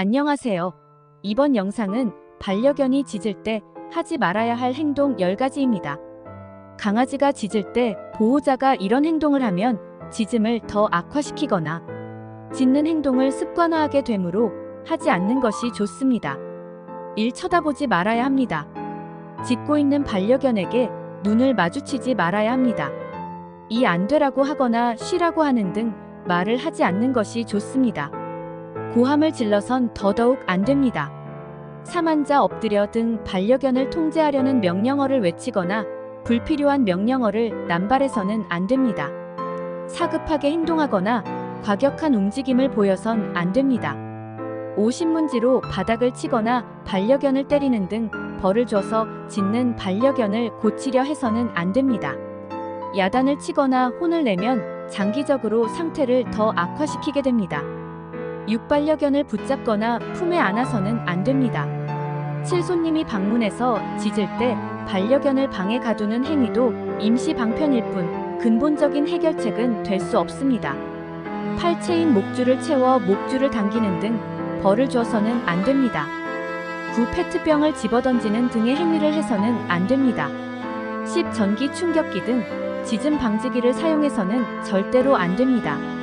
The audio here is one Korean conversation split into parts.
안녕하세요. 이번 영상은 반려견이 짖을 때 하지 말아야 할 행동 10가지입니다. 강아지가 짖을 때 보호자가 이런 행동을 하면 짖음을 더 악화시키거나 짖는 행동을 습관화하게 되므로 하지 않는 것이 좋습니다. 1. 쳐다보지 말아야 합니다. 짖고 있는 반려견에게 눈을 마주치지 말아야 합니다. 이 안 되라고 하거나 쉬라고 하는 등 말을 하지 않는 것이 좋습니다. 고함을 질러선 더더욱 안 됩니다. 사만자 엎드려 등 반려견을 통제하려는 명령어를 외치거나 불필요한 명령어를 남발해서는 안 됩니다. 사급하게 행동하거나 과격한 움직임을 보여선 안 됩니다. 오신문지로 바닥을 치거나 반려견을 때리는 등 벌을 줘서 짖는 반려견을 고치려 해서는 안 됩니다. 야단을 치거나 혼을 내면 장기적으로 상태를 더 악화시키게 됩니다. 육반려견을 붙잡거나 품에 안아서는 안 됩니다. 칠손님이 방문해서 짖을 때 반려견을 방에 가두는 행위도 임시 방편일 뿐 근본적인 해결책은 될 수 없습니다. 팔체인 목줄을 채워 목줄을 당기는 등 벌을 줘서는 안 됩니다. 구 페트병을 집어던지는 등의 행위를 해서는 안 됩니다. 10. 전기 충격기 등 짖음 방지기를 사용해서는 절대로 안 됩니다.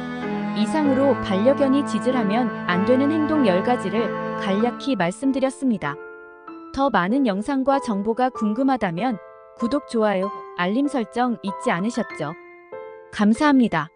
이상으로 반려견이 짖을 하면 안 되는 행동 10가지를 간략히 말씀드렸습니다. 더 많은 영상과 정보가 궁금하다면 구독, 좋아요, 알림 설정 잊지 않으셨죠? 감사합니다.